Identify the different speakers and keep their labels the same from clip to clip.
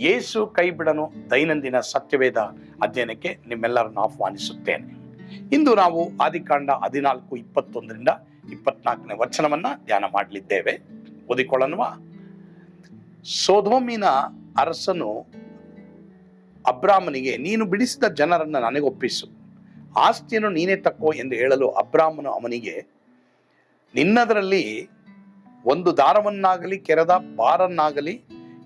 Speaker 1: ಯೇಸು ಕೈ ಬಿಡನು ದೈನಂದಿನ ಸತ್ಯವೇದ ಅಧ್ಯಯನಕ್ಕೆ ನಿಮ್ಮೆಲ್ಲರನ್ನು ಆಹ್ವಾನಿಸುತ್ತೇನೆ. ಇಂದು ನಾವು ಆದಿಕಾಂಡ ಹದಿನಾಲ್ಕು ಇಪ್ಪತ್ತೊಂದರಿಂದ ಇಪ್ಪತ್ನಾಲ್ಕನೇ ವಚನವನ್ನ ಧ್ಯಾನ ಮಾಡಲಿದ್ದೇವೆ. ಓದಿಕೊಳ್ಳನ್ವಾ ಸೋಧೋಮಿನ ಅರಸನು ಅಬ್ರಾಹ್ಮನಿಗೆ ನೀನು ಬಿಡಿಸಿದ ಜನರನ್ನು ನನಗೊಪ್ಪಿಸು ಆಸ್ತಿಯನ್ನು ನೀನೇ ತಕ್ಕೋ ಎಂದು ಹೇಳಲು ಅಬ್ರಾಹ್ಮನು ಅವನಿಗೆ, ನಿನ್ನದರಲ್ಲಿ ಒಂದು ದಾರವನ್ನಾಗಲಿ ಕೆರೆದ ಬಾರನ್ನಾಗಲಿ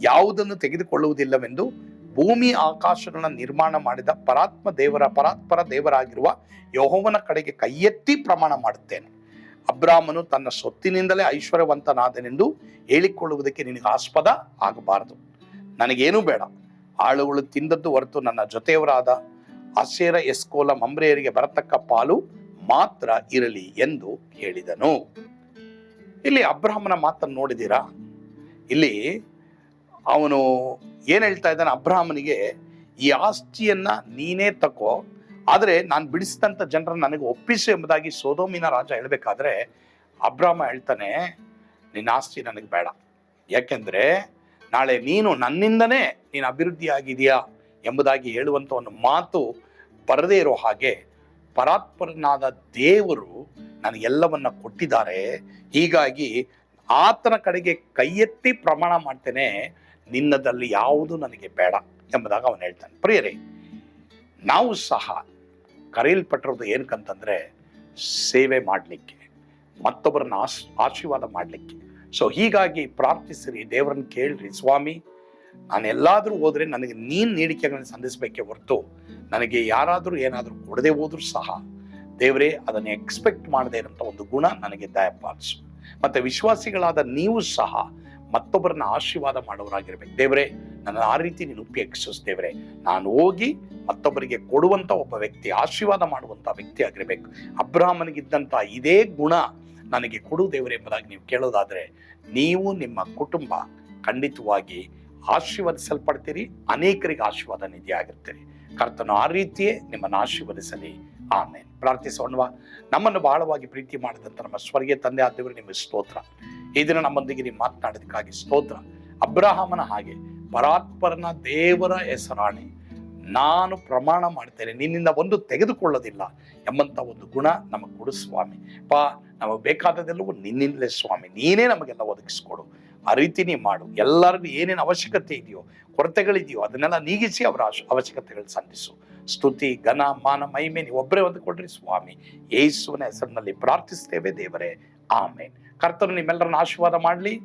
Speaker 1: ಯಾವುದನ್ನು ತೆಗೆದುಕೊಳ್ಳುವುದಿಲ್ಲವೆಂದು ಭೂಮಿ ಆಕಾಶಗಳನ್ನ ನಿರ್ಮಾಣ ಮಾಡಿದ ಪರಾತ್ಮ ದೇವರ ಪರಾತ್ಪರ ದೇವರಾಗಿರುವ ಯಹೋವನ ಕಡೆಗೆ ಕೈಯೆತ್ತಿ ಪ್ರಮಾಣ ಮಾಡುತ್ತೇನೆ. ಅಬ್ರಾಹ್ಮನು ತನ್ನ ಸೊತ್ತಿನಿಂದಲೇ ಐಶ್ವರ್ಯವಂತನಾದನೆಂದು ಹೇಳಿಕೊಳ್ಳುವುದಕ್ಕೆ ನಿನಗೆ ಆಸ್ಪದ ಆಗಬಾರದು. ನನಗೇನೂ ಬೇಡ. ಆಳುಗಳು ತಿಂದದ್ದು ಹೊರತು ನನ್ನ ಜೊತೆಯವರಾದ ಅಸೇರ ಎಸ್ಕೋಲ ಮಂಬ್ರೆಯರಿಗೆ ಬರತಕ್ಕ ಪಾಲು ಮಾತ್ರ ಇರಲಿ ಎಂದು ಹೇಳಿದನು. ಇಲ್ಲಿ ಅಬ್ರಾಹ್ಮನ ಮಾತನ್ನು ನೋಡಿದೀರಾ ಇಲ್ಲಿ ಅವನು ಏನು ಹೇಳ್ತಾ ಇದ್ದಾನೆ? ಅಬ್ರಾಹ್ಮನಿಗೆ, ಈ ಆಸ್ತಿಯನ್ನ ನೀನೇ ತಕೋ. ಆದರೆ ನಾನು ಬಿಡಿಸಿದಂಥ ಜನರನ್ನು ನನಗೆ ಒಪ್ಪಿಸು ಎಂಬುದಾಗಿ ಸೋದೋಮಿನ ರಾಜ ಹೇಳಬೇಕಾದ್ರೆ, ಅಬ್ರಾಹ್ಮ ಹೇಳ್ತಾನೆ, ನಿನ್ನ ಆಸ್ತಿ ನನಗೆ ಬೇಡ. ಯಾಕೆಂದ್ರೆ ನಾಳೆ ನೀನು ನನ್ನಿಂದನೇ ನೀನು ಅಭಿವೃದ್ಧಿ ಆಗಿದೆಯಾ ಎಂಬುದಾಗಿ ಹೇಳುವಂತ ಒಂದು ಮಾತು ಬರದೇ ಇರೋ ಹಾಗೆ, ಪರಾತ್ಪರನಾದ ದೇವರು ನನಗೆಲ್ಲವನ್ನ ಕೊಟ್ಟಿದ್ದಾರೆ. ಹೀಗಾಗಿ ಆತನ ಕಡೆಗೆ ಕೈ ಎತ್ತಿ ಪ್ರಮಾಣ ಮಾಡ್ತೇನೆ. ನಿನ್ನದಲ್ಲಿ ಯಾವುದು ನನಗೆ ಬೇಡ ಎಂಬುದಾಗ ಅವನು ಹೇಳ್ತಾನೆ. ಪ್ರಿಯರೇ, ನಾವು ಸಹ ಕರೆಯಲ್ಪಟ್ಟಿರೋದು ಏನಕ್ಕಂತಂದರೆ ಸೇವೆ ಮಾಡಲಿಕ್ಕೆ, ಮತ್ತೊಬ್ಬರನ್ನ ಆಶ್, ಆಶೀರ್ವಾದ ಮಾಡಲಿಕ್ಕೆ. ಸೊ ಹೀಗಾಗಿ ಪ್ರಾರ್ಥಿಸಿರಿ, ದೇವರನ್ನ ಕೇಳ್ರಿ, ಸ್ವಾಮಿ ನಾನು ಎಲ್ಲಾದರೂ ಹೋದರೆ ನನಗೆ ನೀನು ನೀಡಿಕೆಗಳನ್ನು ಸಂಧಿಸಬೇಕೆ ಹೊರತು ನನಗೆ ಯಾರಾದರೂ ಏನಾದರೂ ಕೊಡದೆ ಹೋದರೂ ಸಹ ದೇವರೇ ಅದನ್ನು ಎಕ್ಸ್ಪೆಕ್ಟ್ ಮಾಡದೇ ಇರೋಂಥ ಒಂದು ಗುಣ ನನಗೆ ದಯಪಾಲಿಸು. ಮತ್ತೆ ವಿಶ್ವಾಸಿಗಳಾದ ನೀವು ಸಹ ಮತ್ತೊಬ್ಬರನ್ನ ಆಶೀರ್ವಾದ ಮಾಡೋರಾಗಿರ್ಬೇಕು. ದೇವರೇ ನನ್ನ ಆ ರೀತಿ ನೀನು ಉಪಯೋಗಿಸಿದೇವ್ರೆ ದೇವರೇ. ನಾನು ಹೋಗಿ ಮತ್ತೊಬ್ಬರಿಗೆ ಕೊಡುವಂತ ಒಬ್ಬ ವ್ಯಕ್ತಿ, ಆಶೀರ್ವಾದ ಮಾಡುವಂತ ವ್ಯಕ್ತಿ ಆಗಿರ್ಬೇಕು. ಅಬ್ರಾಹ್ಮನಿಗಿದ್ದಂತ ಇದೇ ಗುಣ ನನಗೆ ಕೊಡು ದೇವರೇ ಎಂಬುದಾಗಿ ನೀವು ಕೇಳೋದಾದ್ರೆ, ನೀವು ನಿಮ್ಮ ಕುಟುಂಬ ಖಂಡಿತವಾಗಿ ಆಶೀರ್ವದಿಸಲ್ಪಡ್ತೀರಿ, ಅನೇಕರಿಗೆ ಆಶೀರ್ವಾದ ನಿಧಿ ಆಗಿರ್ತೀರಿ ಕರ್ತನು ಆ ರೀತಿಯೇ ನಿಮ್ಮನ್ನು ಆಶೀರ್ವದಿಸಲಿ. ಆಮೇಲೆ ಪ್ರಾರ್ಥಿಸೋಣವಾ. ನಮ್ಮನ್ನು ಬಹಳವಾಗಿ ಪ್ರೀತಿ ಮಾಡಿದಂಥ ನಮ್ಮ ಸ್ವರ್ಗೀಯ ತಂದೆ ಆದವರು ನಿಮ್ಮ ಸ್ತೋತ್ರ. ಈ ದಿನ ನಮ್ಮೊಂದಿಗೆ ನೀವು ಮಾತನಾಡೋದಕ್ಕಾಗಿ ಸ್ತೋತ್ರ. ಅಬ್ರಹಾಮನ ಹಾಗೆ ಪರಾತ್ಪರನ ದೇವರ ಹೆಸರಾಣಿ. ನಾನು ಪ್ರಮಾಣ ಮಾಡ್ತೇನೆ, ನಿನ್ನಿಂದ ಒಂದು ತೆಗೆದುಕೊಳ್ಳೋದಿಲ್ಲ ಎಂಬಂತ ಒಂದು ಗುಣ ನಮಗೆ ಕೊಡು ಸ್ವಾಮಿ. ಪಾ ನಮಗೆ ಬೇಕಾದದೆಲ್ಲವೂ ನಿನ್ನಿಂದಲೇ ಸ್ವಾಮಿ, ನೀನೇ ನಮಗೆಲ್ಲ ಒದಗಿಸ್ಕೊಡು. ಆ ರೀತಿ ನೀ ಮಾಡು. ಎಲ್ಲರಿಗೂ ಏನೇನು ಅವಶ್ಯಕತೆ ಇದೆಯೋ, ಕೊರತೆಗಳಿದೆಯೋ, ಅದನ್ನೆಲ್ಲ ನೀಗಿಸಿ ಅವರ ಅವಶ್ಯಕತೆಗಳು ಸಂಧಿಸು. ಸ್ತುತಿ, ಘನ, ಮಾನ, ಮಹಿಮೆ ನೀವು ಒಬ್ಬರೇ ಒಂದು ಕೊಡ್ರಿ ಸ್ವಾಮಿ. ಯೇಸುವಿನ ಹೆಸರಿನಲ್ಲಿ ಪ್ರಾರ್ಥಿಸ್ತೇವೆ ದೇವರೇ. ಆಮೇನ್. ಕರ್ತನು ನಿಮ್ಮೆಲ್ಲರನ್ನು ಆಶೀರ್ವಾದ ಮಾಡಲಿ.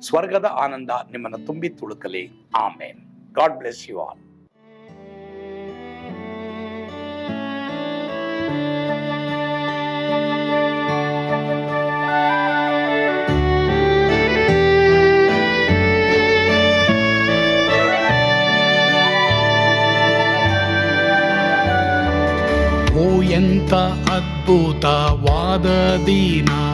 Speaker 1: ಸ್ವರ್ಗದ ಆನಂದ ನಿಮ್ಮನ್ನು ತುಂಬಿ ತುಳುಕಲಿ. Amen. God bless you all. ಎಂತ ಅದ್ಭುತವಾದ ದಿನ.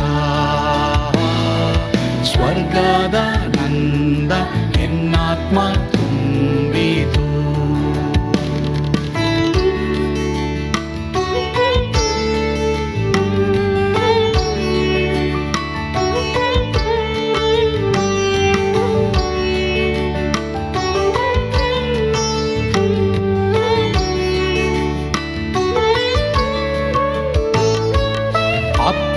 Speaker 1: ಸ್ವರ್ಗದ ನಂದ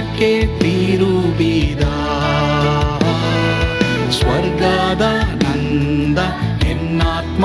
Speaker 1: ദിനಕ್ಕೆ ತಿರುಬಿದ ಸ್ವರ್ಗದ ನಂದ ಎನ್ನಾತ್ಮ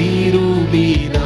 Speaker 1: be the